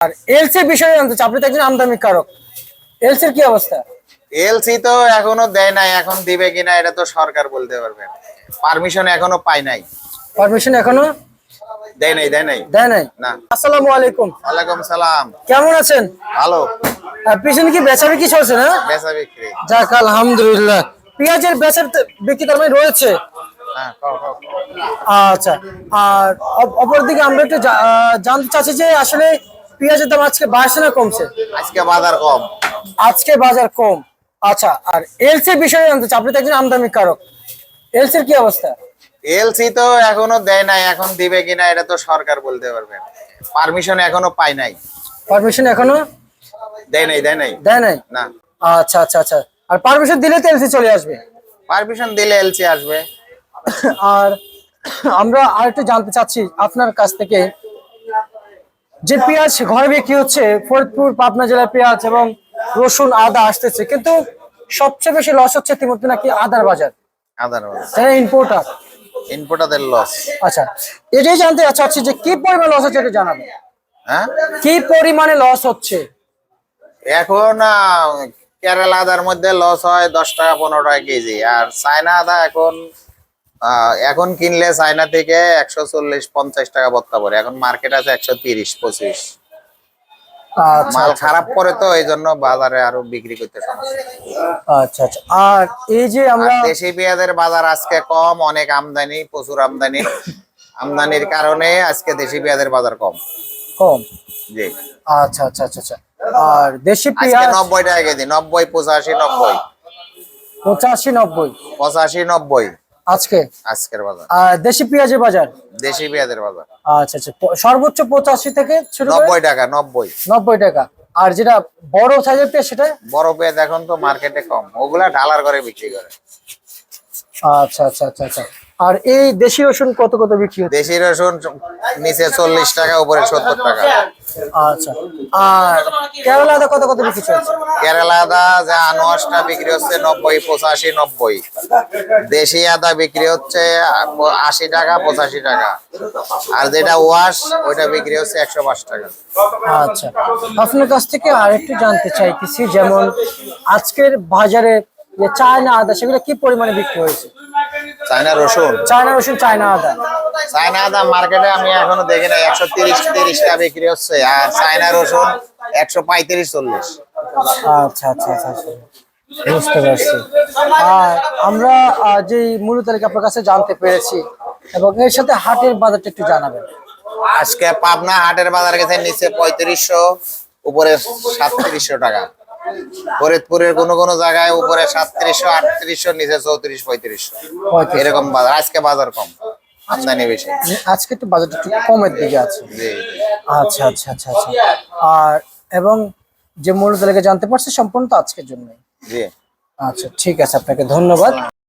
আর LC বিষয়ে জানতে চাই। আপনি তো একজন আমদানি কারক। এলসির কি অবস্থা? এলসি তো এখনও দেয় নাই এখন দিবে কিনা এটা তো সরকার বলতে পারবে। পারমিশন এখনও পাই নাই। পারমিশন এখনও? দেয় নাই দেয় নাই। দেয় নাই? না। আসসালামু আলাইকুম। ওয়ালাইকুম সালাম। কেমন আছেন? ভালো। আর পিছনে কি বেচা বিক্রি চলছে না? বেচা বিক্রি। যাক আলহামদুলিল্লাহ। পেঁয়াজের বেচার বিক্রি তার মানে রয়েছে? হ্যাঁ। আচ্ছা। আর অপ- অপরদিকে আমরা একটু জানতে চাচ্ছি যে আসলে পেঁয়াজের দাম আজকে বাড়ছে না কমছে? আজকে বাজার কম। আজকে বাজার কম। আচ্ছা আর এলসি বিষয়ে জানতে চাই। আপনি তো একজন আমদানি কারক। এলসির কি অবস্থা? এলসি তো এখনও দেয় নাই এখন দিবে কিনা এটা তো সরকার বলতে পারবে। পারমিশন এখনও পাই নাই। পারমিশন এখনও? দেয় নাই দেয় নাই। দেয় নাই? না। আচ্ছা আচ্ছা আচ্ছা। আর পারমিশন দিলে তো এলসি চলে আসবে। পারমিশন দিলে এলসি আসবে। আর আমরা আর একটু জানতে চাচ্ছি আপনার কাছ থেকে যে পেঁয়াজ ঘরে বিক্রি হচ্ছে? ফরিদপুর পাবনা জেলার পেঁয়াজ এবং রসুন আদা আসতেছে। কিন্তু সবচেয়ে বেশি লস হচ্ছে তিমুর্তি নাকি আদার বাজার? আদারওয়াইজ যারা ইম্পোর্টার ইনপুটাদের লস আচ্ছা এটাই জানতে চাচ্ছি যে কি পরিমাণ লস হচ্ছে এটা জানাবেন হ্যাঁ? কি পরিমাণে লস হচ্ছে? এখন কেরালা আদার মধ্যে লস হয় দশ টাকা পনেরো টাকা কেজি। আর চায়না আদা এখন এখন কিনলে চায়না থেকে একশো চল্লিশ পঞ্চাশ টাকা বত্তা পরে এখন মার্কেট আছে একশো তিরিশ পঁচিশ। আচ্ছা মাল খারাপ করে তো এই জন্য বাজারে আরও বিক্রি করতে সমস্যা। আচ্ছা আচ্ছা। আর এই যে আমরা দেশি পেঁয়াজের বাজার আজকে কম অনেক আমদানি প্রচুর আমদানি। আমদানির কারণে আজকে দেশি পেঁয়াজের বাজার কম। কম? জি। আচ্ছা আচ্ছা আচ্ছা আচ্ছা। আর দেশি পেঁয়াজ নব্বই টাকা কেজি নব্বই পঁচাশি নব্বই। পঁচাশি নব্বই। পঁচাশি নব্বই। আজকে? আজকের বাজার। আর দেশি পেঁয়াজের বাজার? দেশি পেঁয়াজের বাজার। আচ্ছা আচ্ছা। সর্বোচ্চ পঁচাশি থেকে নব্বই টাকা নব্বই। নব্বই টাকা। আর যেটা বড় সাইজের পেঁয়াজ সেটা? বড় পেঁয়াজ এখন তো মার্কেটে কম। ওগুলা ঢালার করে বিক্রি করে। আচ্ছা আচ্ছা আচ্ছা আচ্ছা। আর এই দেশি রসুন কত কত বিক্রি হচ্ছে? দেশি রসুন নিচে চল্লিশ টাকা উপরে সত্তর টাকা। আচ্ছা। আর কেরালা আদা কত কত বিক্রি হচ্ছে কেরালা আদা যে আনোয়াশটা বিক্রি হচ্ছে নব্বই পঁচাশি নব্বই। দেশি আদা বিক্রি হচ্ছে আশি টাকা পঁচাশি টাকা। আর যেটা ওয়াশ ওইটা বিক্রি হচ্ছে একশো পাঁচ টাকা। আচ্ছা। আপনার কাছ থেকে আরেকটু জানতে চাই চাইতেছি যেমন আজকের বাজারে যে চায়না আদা সেগুলো কি পরিমাণে বিক্রি হয়েছে? চায়না রসুন? চায়না রসুন চায়না আদা। চায়না আদা মার্কেটে আমি এখনও দেখি না একশো তিরিশ তিরিশটা বিক্রি হচ্ছে আর চায়না রসুন একশো পঁয়ত্রিশ চল্লিশ। আচ্ছা আচ্ছা আচ্ছা আচ্ছা। বুঝতে পারছি। আর আমরা যে মূল্য তালিকা আপনার কাছে জানতে পেরেছি এবং এর সাথে হাটের বাজারটা একটু জানাবেন। আজকে পাবনা হাটের বাজার গেছে নিচে পঁয়ত্রিশশো উপরে সাতত্রিশশো টাকা। ফরিদপুরের কোনো কোনো জায়গায় উপরে সাতত্রিশশো আটত্রিশশো নিচে চৌত্রিশ পঁয়ত্রিশশো। পঁয়ত্রিশ। এরকম বাজার আজকে বাজার কম আমদানি বেশি। আজকে একটু বাজারটা একটু কমের দিকে আছে। আচ্ছা আচ্ছা আচ্ছা আচ্ছা। আর এবং যে মূল্য তালিকা জানতে পারছি সম্পূর্ণ তো আজকের জন্য জি। আচ্ছা ঠিক আছে আপনাকে ধন্যবাদ।